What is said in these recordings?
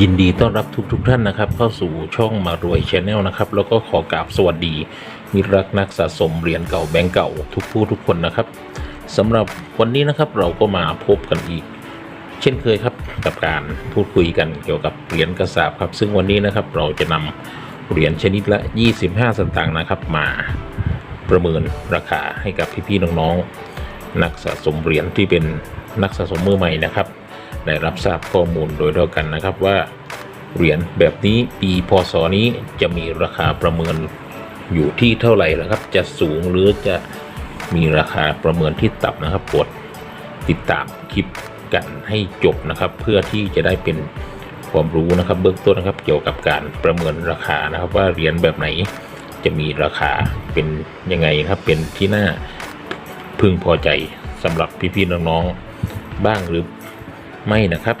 ยินดีต้อนรับทุกทุกท่านนะครับ เข้าสู่ช่องมารวยชาแนลนะครับ แล้วก็ขอกราบสวัสดี มิรักนักสะสมเหรียญเก่าแบงก์เก่าทุกผู้ทุกคนนะครับสำหรับวันนี้นะครับเราก็มาพบกันอีก เช่นเคยครับกับการพูดคุยกันเกี่ยวกับเหรียญกระสาบครับ ซึ่งวันนี้นะครับเราจะนำเหรียญชนิดละ 25 สตางค์นะครับ มาประเมินราคาให้กับพี่ๆน้องๆนักสะสมเหรียญที่เป็นนักสะสมมือใหม่นะครับ ได้รับทราบข้อมูลโดยเท่ากันนะครับว่าเหรียญแบบนี้ปีพศนี้จะมีราคาประเมินอยู่ที่เท่าไหร่แล้วครับ จะสูงหรือจะมีราคาประเมินที่ต่ำนะครับกดติดตามคลิปกันให้จบนะครับ เพื่อที่จะได้เป็นความรู้นะครับ เบื้องต้นนะครับ เกี่ยวกับการประเมินราคานะครับ ว่าเหรียญแบบไหนจะมีราคาเป็นยังไงนะครับเป็นที่น่าพึงพอใจสำหรับพี่ๆน้องๆบ้างหรือ ไม่นะครับ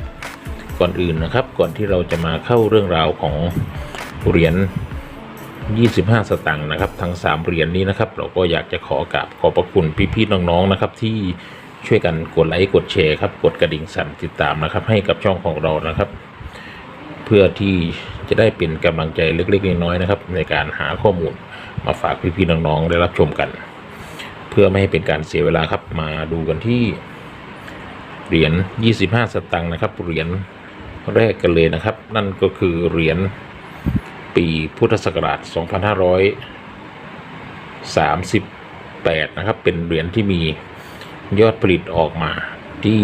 ก่อนอื่นนะครับ ก่อนที่เราจะมาเข้าเรื่องราวของเหรียญ25 สตางค์นะครับ ทั้ง 3 เหรียญนี้นะครับ เราก็อยากจะขอกราบขอบพระคุณพี่ๆน้องๆนะครับ ที่ช่วยกันกดไลค์กดแชร์ครับ กดกระดิ่งสั่นติดตามนะครับ ให้กับช่องของเรานะครับ เพื่อที่จะได้เป็นกำลังใจเล็กๆน้อยๆนะครับ ในการหาข้อมูลมาฝากพี่ๆน้องๆได้รับชมกัน เพื่อไม่ให้เป็นการเสียเวลาครับมาดูกันที่ เหรียญ25 สตางค์นะครับ เหรียญแรกกันเลยนะครับ นั่นก็คือเหรียญปีพุทธศักราช 2538 นะครับ เป็นเหรียญที่มียอดผลิตออกมาที่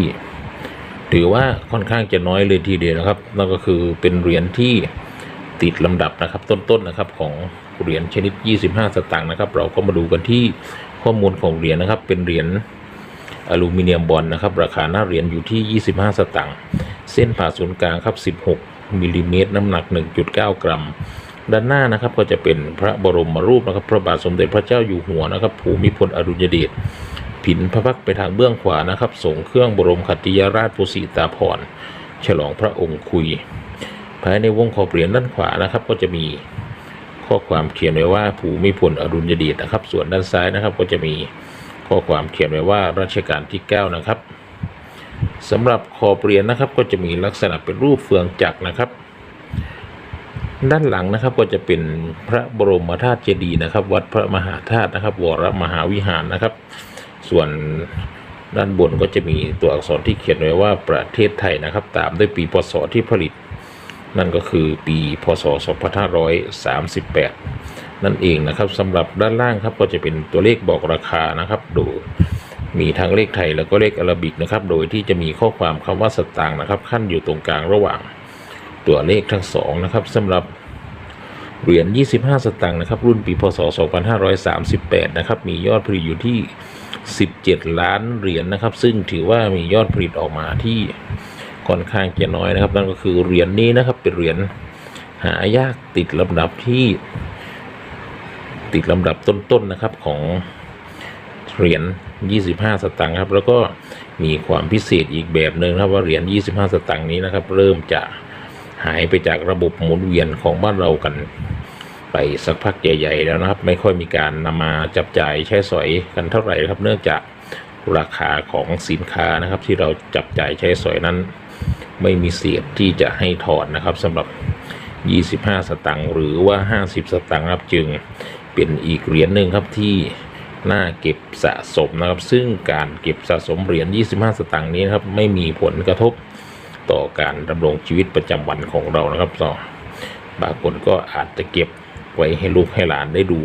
ถือว่าค่อนข้างจะน้อยเลยทีเดียวนะครับ นั่นก็คือเป็นเหรียญที่ติดลำดับนะครับ ต้นๆนะครับของเหรียญชนิด 25 สตางค์นะครับ เราก็มาดูกันที่ข้อมูลของเหรียญนะครับ เป็นเหรียญ อลูมิเนียมบอลนะครับ ราคาหน้าเหรียญอยู่ที่ 25 สตางค์เส้นผ่าศูนย์กลางครับ 16มิลลิเมตรน้ำหนัก 1.9 กรัม ด้านหน้านะครับก็จะเป็นพระบรมรูปนะครับ พระบาทสมเด็จพระเจ้าอยู่หัวนะครับ ภูมิพลอดุลยเดชผินพระพักไปทางเบื้องขวานะครับส่งเครื่องบรมขัตติยราชปุสีตาพรฉลองพระองค์คุย ภายในวงขอบเหรียญด้านขวานะครับ ก็จะมีข้อความเขียนไว้ว่าภูมิพลอดุลยเดชนะครับ ส่วนด้านซ้ายนะครับก็จะมี ข้อความเขียนไว้ว่ารัชกาลที่ 9 นะครับสำหรับขอบเหรียญนะครับก็จะมีลักษณะเป็นรูปเฟืองจักรนะครับ ด้านหลังนะครับก็จะเป็นพระบรมธาตุเจดีย์นะครับ วัดพระมหาธาตุนะครับ วรมหาวิหารนะครับ ส่วนด้านบนก็จะมีตัวอักษรที่เขียนไว้ว่าประเทศไทยนะครับ ตามด้วยปีพศที่ผลิต นั่นก็คือปีพศ 2538 นั่นเองนะครับสำหรับด้านล่างครับก็จะเป็นตัวเลขบอกราคานะครับโดยมีทั้งเลขไทยแล้วก็เลขอาราบิกนะครับ โดยที่จะมีข้อความคำว่าสตางค์นะครับ ขั้นอยู่ตรงกลางระหว่างตัวเลขทั้งสองนะครับสำหรับเหรียญ 25 สตางค์นะครับ รุ่นปีพศ 2538 นะครับ มียอดผลิตอยู่ที่ 17 ล้านเหรียญนะครับ ซึ่งถือว่ามียอดผลิตออกมาที่ค่อนข้างจะน้อยนะครับ นั่นก็คือเหรียญนี้นะครับ เป็นเหรียญหายากติดลำดับที่ ติดลำดับต้นๆนะครับของเหรียญ 25 สตางค์ครับ แล้วก็มีความพิเศษอีกแบบหนึ่งนะครับว่าเหรียญ 25 สตางค์นี้นะครับ เริ่มจะหายไปจากระบบหมุนเวียนของบ้านเรากัน ไปสักพักใหญ่ ๆ แล้วนะครับ ไม่ค่อยมีการนำมาจับจ่ายใช้สอยกันเท่าไหร่ครับ เนื่องจากราคาของสินค้านะครับ ที่เราจับจ่ายใช้สอยนั้น ไม่มีเศษที่จะให้ถอนนะครับสำหรับ 25 สตางค์หรือว่า 50 สตางค์ครับจึง เป็นอีกเหรียญหนึ่งครับที่น่าเก็บสะสมนะครับ ซึ่งการเก็บสะสมเหรียญ 25 สตางค์นี้นะครับ ไม่มีผลกระทบต่อการดำรงชีวิตประจำวันของเรานะครับต่อบางคนก็อาจจะเก็บไว้ให้ลูกให้หลานได้ดู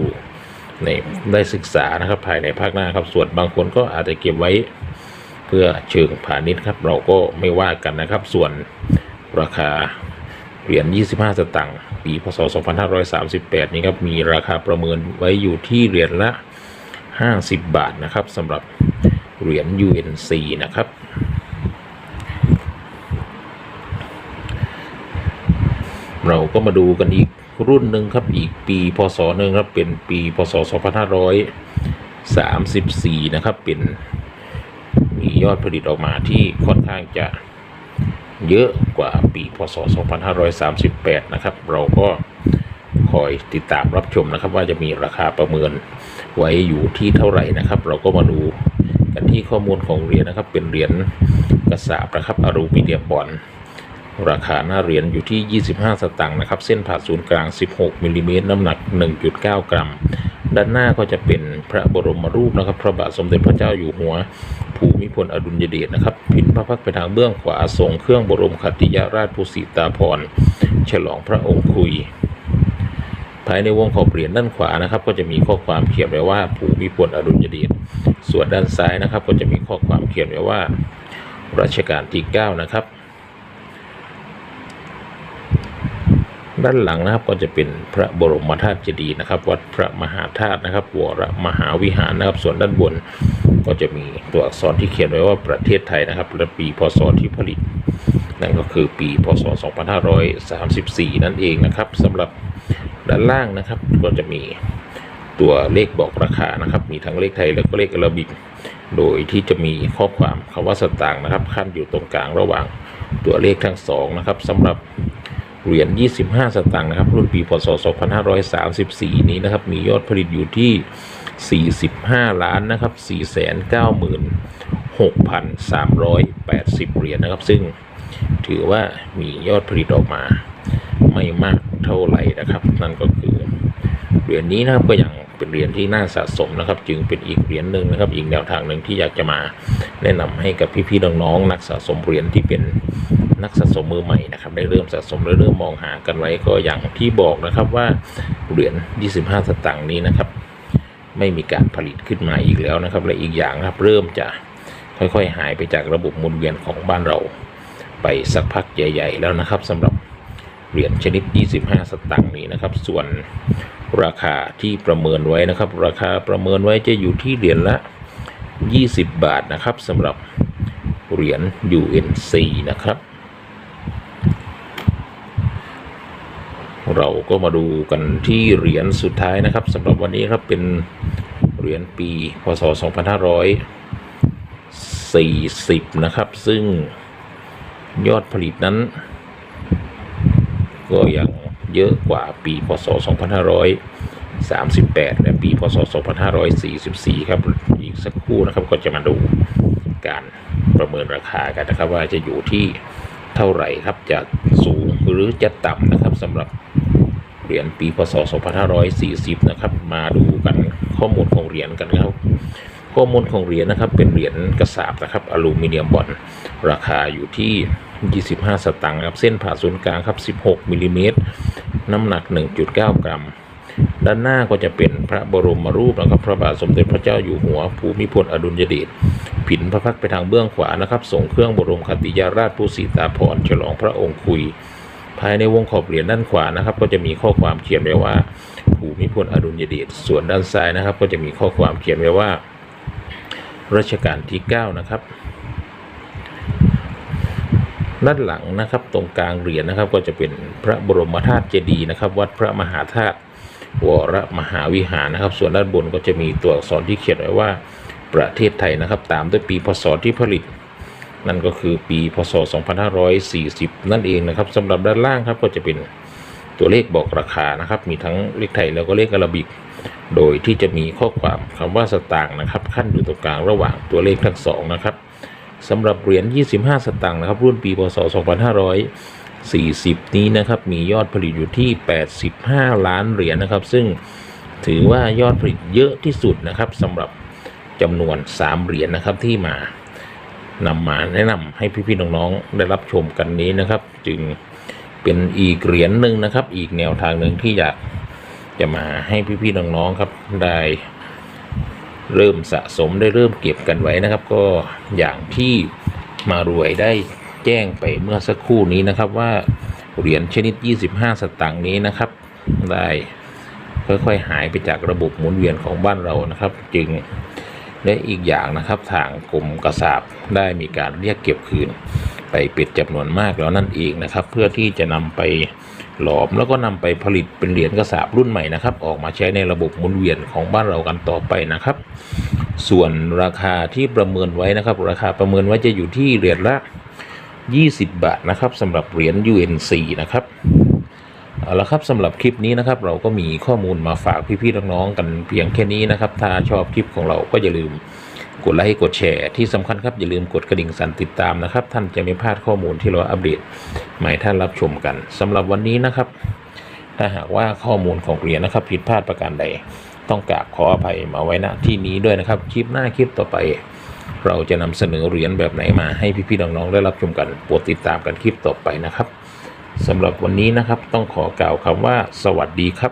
ในได้ศึกษานะครับภายในภาคหน้าครับส่วนบางคนก็อาจจะเก็บไว้เพื่อเชิงพาณิชย์ครับ เราก็ไม่ว่ากันนะครับ ส่วนราคา เหรียญ 25 สตางค์ ปี พศ 2538 นี้ครับ มีราคาประเมินไว้อยู่ที่เหรียญละ 50 บาทนะครับสำหรับเหรียญ UNC นะครับ เราก็มาดูกันอีกรุ่นหนึ่งครับ อีกปี พศหนึ่งครับ เป็นปี พศ 2534 นะครับ เป็นมียอดผลิตออกมาที่ค่อนข้างจะ เยอะกว่าปีพศ 2538 นะครับ เราก็คอยติดตามรับชมนะครับ ว่าจะมีราคาประเมินไว้อยู่ที่เท่าไหร่นะครับ เราก็มาดูกันที่ข้อมูลของเหรียญนะครับ เป็นเหรียญกระสาบนะครับอลูมิเนียมบอลราคาหน้าเหรียญอยู่ที่ 25 สตางค์นะครับ เส้นผ่าศูนย์กลาง 16มิลลิเมตรน้ำหนัก 1.9 กรัม ด้านหน้าก็จะเป็นพระบรมรูปนะครับ พระบาทสมเด็จพระเจ้าอยู่หัว ภูมิพลอดุลยเดชนะครับพินพระพักไปทางเบื้องขวาทรงเครื่องบรมคติยราชภูสิตาพรฉลองพระองค์คุย ภายในวงขอบเหรียญด้านขวานะครับ ก็จะมีข้อความเขียนไว้ว่าภูมิพลอดุลยเดชส่วนด้านซ้ายนะครับ ก็จะมีข้อความเขียนไว้ว่ารัชกาลที่ 9 นะครับ ด้านหลังนะครับก็จะเป็นพระบรมธาตุเจดีย์นะครับ วัดพระมหาธาตุนะครับวรมหาวิหารนะครับ ส่วนด้านบนก็จะมีตัวอักษรที่เขียนไว้ว่าประเทศไทยนะครับและปีพศที่ผลิต นั่นก็คือปีพศ 2534 นั่นเองนะครับสำหรับด้านล่างนะครับ ก็จะมีตัวเลขบอกราคานะครับ มีทั้งเลขไทยแล้วก็เลขอาราบิก โดยที่จะมีข้อความคำว่าสตางค์นะครับ ขั้นอยู่ตรงกลางระหว่างตัวเลขทั้งสองนะครับสำหรับ เหรียญ 25 สตางค์นะครับ รุ่นปีพศ 2534 นี้นะครับ มียอดผลิตอยู่ที่ 45 ล้านนะครับ 496,380 เหรียญนะครับ ซึ่งถือว่ามียอดผลิตออกมาไม่มากเท่าไหร่นะครับ นั่นก็คือเหรียญนี้นะครับก็ยังเป็นเหรียญที่น่าสะสมนะครับ จึงเป็นอีกเหรียญหนึ่งนะครับ อีกแนวทางหนึ่งที่อยากจะมาแนะนำให้กับพี่ๆน้องๆนักสะสมเหรียญที่เป็น นักสะสมมือใหม่นะครับได้เริ่มสะสมและเริ่มมองหากันไว้ก็อย่างที่บอกนะครับว่าเหรียญ 25 สตางค์นี้นะครับ ไม่มีการผลิตขึ้นมาอีกแล้วนะครับ และอีกอย่างนะครับเริ่มจะค่อยๆ หายไปจากระบบหมุนเวียนของบ้านเรา ไปสักพักใหญ่ ๆ แล้วนะครับสำหรับเหรียญชนิด 25 สตางค์นี้นะครับ ส่วนราคาที่ประเมินไว้นะครับ ราคาประเมินไว้จะอยู่ที่เหรียญละ 20 บาทนะครับสำหรับเหรียญ UNC นะครับ เราก็มาดูกันที่เหรียญสุดท้ายนะครับสำหรับวันนี้ครับเป็นเหรียญปีพศ 2540 นะครับ ซึ่งยอดผลิตนั้น ก็ยังเยอะกว่าปีพศ 2538 และปีพศ 2544 ครับ อีกสักครู่นะครับก็จะมาดูการประเมินราคากันนะครับ ว่าจะอยู่ที่เท่าไหร่ครับจะสูงหรือจะต่ำนะครับสำหรับ เหรียญปีพศ 2540 นะครับ มาดูกันข้อมูลของเหรียญกันครับ ข้อมูลของเหรียญนะครับ เป็นเหรียญกระสาบนะครับอลูมิเนียมบอลราคาอยู่ที่ 25 สตางค์ครับ เส้นผ่าศูนย์กลางครับ 16 มิลลิเมตร น้ำหนัก 1.9 กรัม ด้านหน้าก็จะเป็นพระบรมรูปนะครับ พระบาทสมเด็จพระเจ้าอยู่หัวภูมิพลอดุลยเดช ผินพระพักไปทางเบื้องขวานะครับ ส่งเครื่องบรมคติยาราชภูสิตาภรฉลองพระองค์คุย ภายในวงขอบเหรียญด้านขวานะครับ ก็จะมีข้อความเขียนไว้ว่า ภูมิพลอดุลยเดชส่วนด้านซ้ายนะครับ ก็จะมีข้อความเขียนไว้ว่ารัชกาลที่ 9 นะครับ ด้านหลังนะครับตรงกลางเหรียญนะครับ ก็จะเป็นพระบรมธาตุเจดีย์นะครับ วัดพระมหาธาตุวรมหาวิหารนะครับ ส่วนด้านบนก็จะมีตัวอักษรที่เขียนไว้ว่าประเทศไทยนะครับ ตามด้วยปีพศที่ผลิต นั่นก็คือปีพศ 2540 นั่นเองนะครับสำหรับด้านล่างครับก็จะเป็นตัวเลขบอกราคานะครับ มีทั้งเลขไทยแล้วก็เลขอาราบิก โดยที่จะมีข้อความคำว่าสตางค์นะครับ ขั้นอยู่ตรงกลางระหว่างตัวเลขทั้งสองนะครับสำหรับเหรียญ 25 สตางค์นะครับ รุ่นปีพศ 2540 นี้นะครับ มียอดผลิตอยู่ที่ 85 ล้านเหรียญนะครับ ซึ่งถือว่ายอดผลิตเยอะที่สุดนะครับสำหรับจำนวน 3 เหรียญนะครับที่มา นำมาแนะนำให้พี่ๆน้องๆได้รับชมกันนี้นะครับ จึงเป็นอีกเหรียญหนึ่งนะครับ อีกแนวทางหนึ่งที่อยากจะมาให้พี่ๆน้องๆครับได้เริ่มสะสมได้เริ่มเก็บกันไว้นะครับ ก็อย่างที่มารวยได้แจ้งไปเมื่อสักครู่นี้นะครับว่าเหรียญชนิด 25 สตางค์นี้นะครับ ได้ค่อยๆหายไปจากระบบหมุนเวียนของบ้านเรานะครับ จึง และอีกอย่างนะครับทางกรมกระสาบได้มีการเรียกเก็บคืน ไปเป็นจำนวนมากแล้วนั่นเองนะครับ เพื่อที่จะนำไปหลอมแล้วก็นำไปผลิตเป็นเหรียญกระสาบรุ่นใหม่นะครับออกมาใช้ในระบบหมุนเวียนของบ้านเรากันต่อไปนะครับ ส่วนราคาที่ประเมินไว้นะครับ ราคาประเมินไว้จะอยู่ที่เหรียญละ 20 บาทนะครับสำหรับเหรียญ UNC นะครับ เอาละครับสำหรับคลิปนี้นะครับ เราก็มีข้อมูลมาฝากพี่ๆน้องๆกันเพียงแค่นี้นะครับ ถ้าชอบคลิปของเราก็อย่าลืมกดไลค์กดแชร์ที่สำคัญครับอย่าลืมกดกระดิ่งสั่นติดตามนะครับ ท่านจะไม่พลาดข้อมูลที่เราอัปเดตใหม่ท่านรับชมกันสำหรับวันนี้นะครับ ถ้าหากว่าข้อมูลของเหรียญนะครับ ผิดพลาดประการใด ต้องกราบขออภัยมาไว้ณที่นี้ด้วยนะครับคลิปหน้าคลิปต่อไป เราจะนำเสนอเหรียญแบบไหนมาให้พี่ๆน้องๆได้รับชมกันโปรดติดตามกันคลิปต่อไปนะครับ สำหรับวันนี้นะครับต้องขอกล่าวคำว่าสวัสดีครับ